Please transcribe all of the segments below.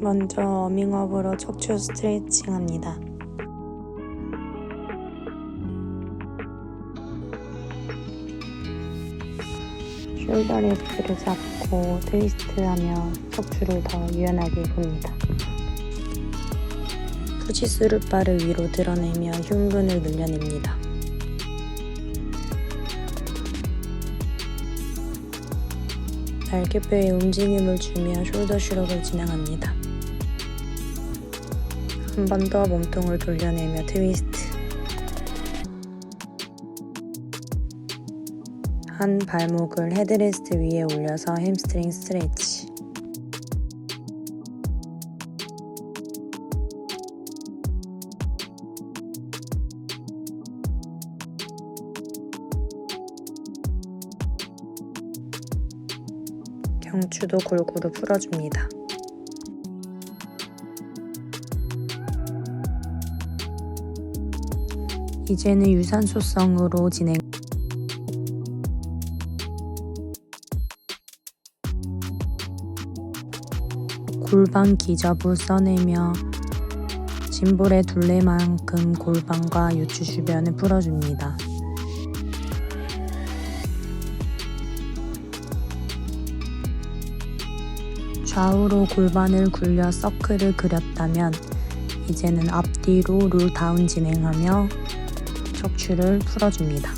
먼저 워밍업으로 척추 스트레칭 합니다. 숄더 레스트를 잡고 트위스트하며 척추를 더 유연하게 봅니다. 푸시스룻바를 위로 드러내며 흉근을 늘려냅니다. 날개뼈에 움직임을 주며 숄더 슈럭을 진행합니다. 한 번 더 몸통을 돌려내며 트위스트. 한 발목을 헤드레스트 위에 올려서 햄스트링 스트레치. 경추도 골고루 풀어줍니다. 이제는 유산소성으로 진행. 골반 기저부 써내며 짐볼의 둘레만큼 골반과 유추 주변을 풀어줍니다. 좌우로 골반을 굴려 서클을 그렸다면 이제는 앞뒤로 롤 다운 진행하며 척추를 풀어줍니다.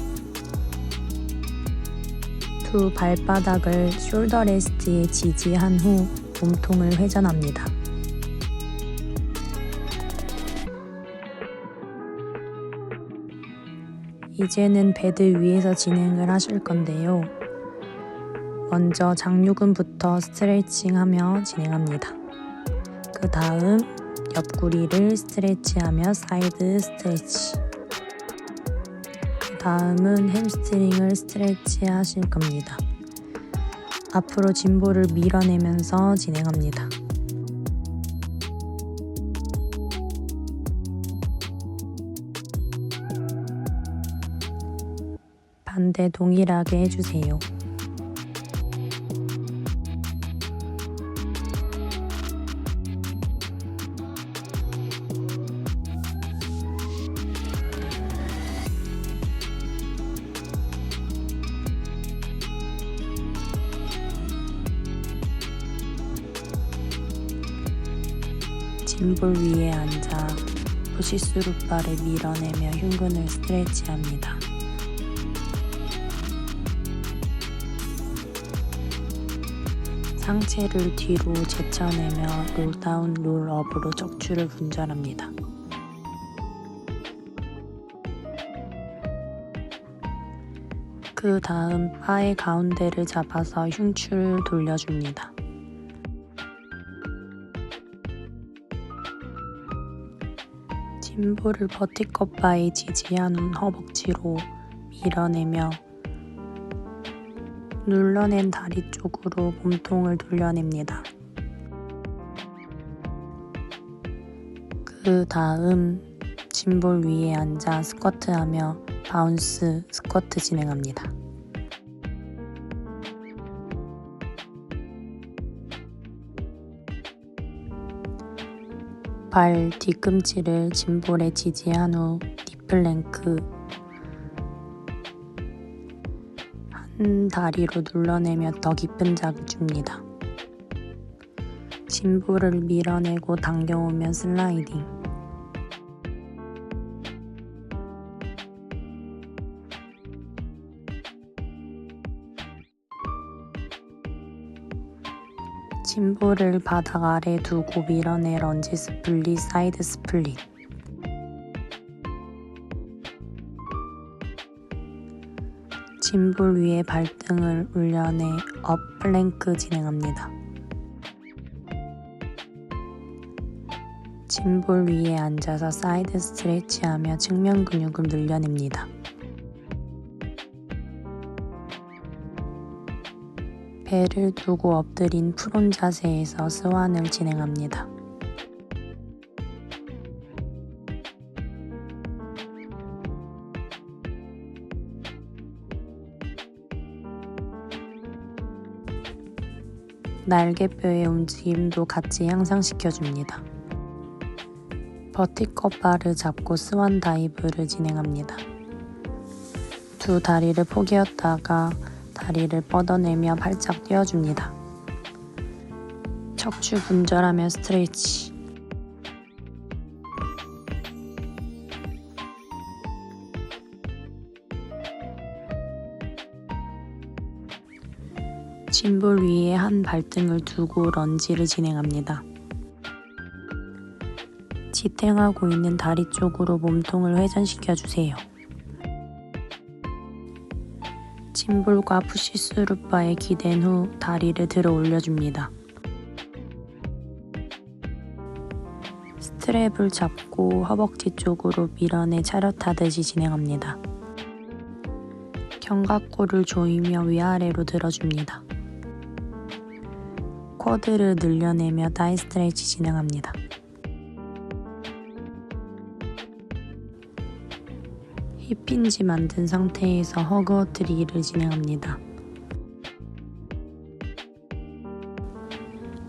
두 발바닥을 숄더 레스트에 지지한 후 몸통을 회전합니다. 이제는 베드 위에서 진행을 하실 건데요. 먼저 장요근부터 스트레칭하며 진행합니다. 그 다음 옆구리를 스트레치하며 사이드 스트레치. 그 다음은 햄스트링을 스트레치 하실 겁니다. 앞으로 진보를 밀어내면서 진행합니다. 반대 동일하게 해주세요. 짐볼 위에 앉아 부시스룻바를 밀어내며 흉근을 스트레치합니다. 상체를 뒤로 제쳐내며 롤다운 롤업으로 척추를 분절합니다. 그 다음 바의 가운데를 잡아서 흉추를 돌려줍니다. 심볼을 버티컷 바에 지지한 허벅지로 밀어내며 눌러낸 다리 쪽으로 몸통을 돌려냅니다. 그 다음 짐볼 위에 앉아 스쿼트하며 바운스 스쿼트 진행합니다. 발 뒤꿈치를 짐볼에 지지한 후 딥플랭크 한 다리로 눌러내며 더 깊은 자극 줍니다. 짐볼을 밀어내고 당겨오면 슬라이딩 짐볼을 바닥 아래 두고 밀어내 런지 스플릿, 사이드 스플릿. 짐볼 위에 발등을 올려내 업 플랭크 진행합니다. 짐볼 위에 앉아서 사이드 스트레치하며 측면 근육을 늘려냅니다. 배를 두고 엎드린 프론 자세에서 스완을 진행합니다. 날개뼈의 움직임도 같이 향상시켜줍니다. 버티컷 바를 잡고 스완 다이브를 진행합니다. 두 다리를 포개었다가 다리를 뻗어내며 팔짝 띄워줍니다. 척추 분절하며 스트레치. 짐볼 위에 한 발등을 두고 런지를 진행합니다. 지탱하고 있는 다리 쪽으로 몸통을 회전시켜 주세요. 짐볼과 푸시스루바에 기댄 후 다리를 들어 올려줍니다. 스트랩을 잡고 허벅지 쪽으로 밀어내 차렷하듯이 진행합니다. 견갑골을 조이며 위아래로 들어줍니다. 쿼드를 늘려내며 다이 스트레치 진행합니다. 힙힌지 만든 상태에서 허그워트리기를 진행합니다.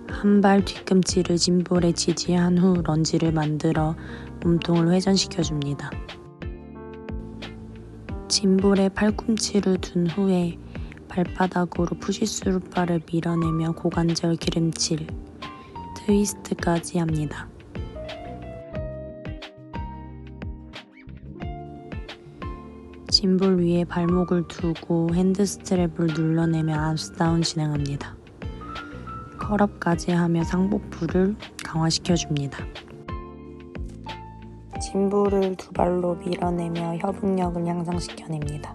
한 발 뒤꿈치를 짐볼에 지지한 후 런지를 만들어 몸통을 회전시켜 줍니다. 짐볼에 팔꿈치를 둔 후에 발바닥으로 푸시스루바를 밀어내며 고관절 기름칠, 트위스트까지 합니다. 짐볼 위에 발목을 두고 핸드 스트랩을 눌러내며 암스다운 진행합니다. 컬업까지 하며 상복부를 강화시켜 줍니다. 짐볼을 두 발로 밀어내며 협응력을 향상시켜냅니다.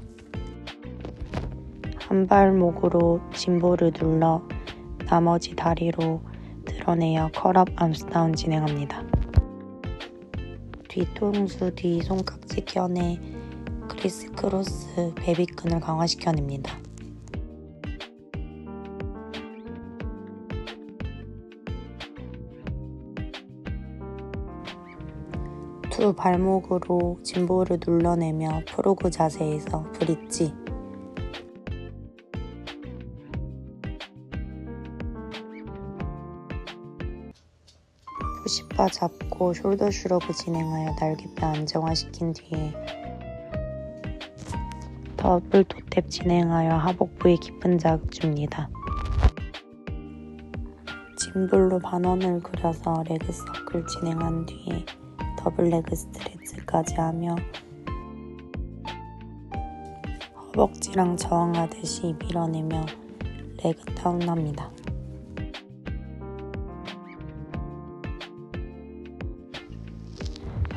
한 발목으로 짐볼을 눌러 나머지 다리로 드러내어 컬업 암스다운 진행합니다. 뒤통수 뒤 손깍지 껴내 크리스 크로스 베비끈을 강화시켜냅니다. 두 발목으로 짐볼을 눌러내며 프로그 자세에서 브릿지 푸시바 잡고 숄더 슈러그 진행하여 날개뼈 안정화시킨 뒤에 더블 도탭 진행하여 하복부에 깊은 자극 줍니다. 짐볼로 반원을 그려서 레그 서클 진행한 뒤에 더블 레그 스트레치까지 하며 허벅지랑 저항하듯이 밀어내며 레그 다운합니다.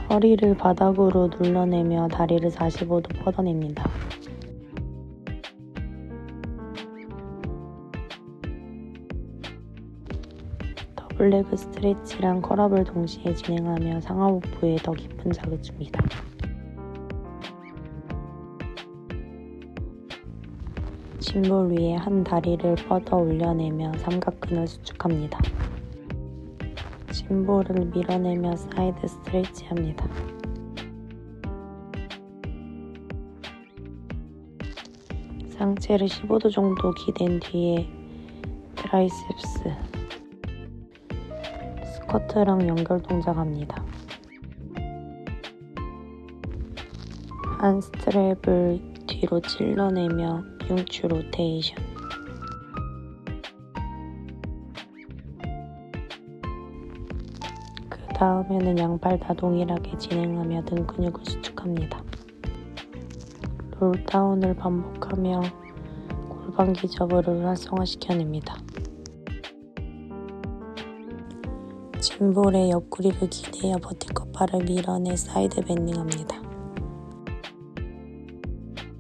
허리를 바닥으로 눌러내며 다리를 45도 뻗어냅니다. 더블레그 스트레치랑 컬업을 동시에 진행하며 상하복부에 더 깊은 자극 줍니다. 짐볼 위에 한 다리를 뻗어 올려내며 삼각근을 수축합니다. 짐볼을 밀어내며 사이드 스트레치 합니다. 상체를 15도 정도 기댄 뒤에 트라이셉스 스쿼트랑 연결 동작합니다. 한 스트랩을 뒤로 찔러내며 융추 로테이션 그 다음에는 양발 다 동일하게 진행하며 등 근육을 수축합니다. 롤다운을 반복하며 골반 기저부를 활성화시켜냅니다. 짐볼의 옆구리를 기대어 버티컷 발을 밀어내 사이드 밴딩합니다.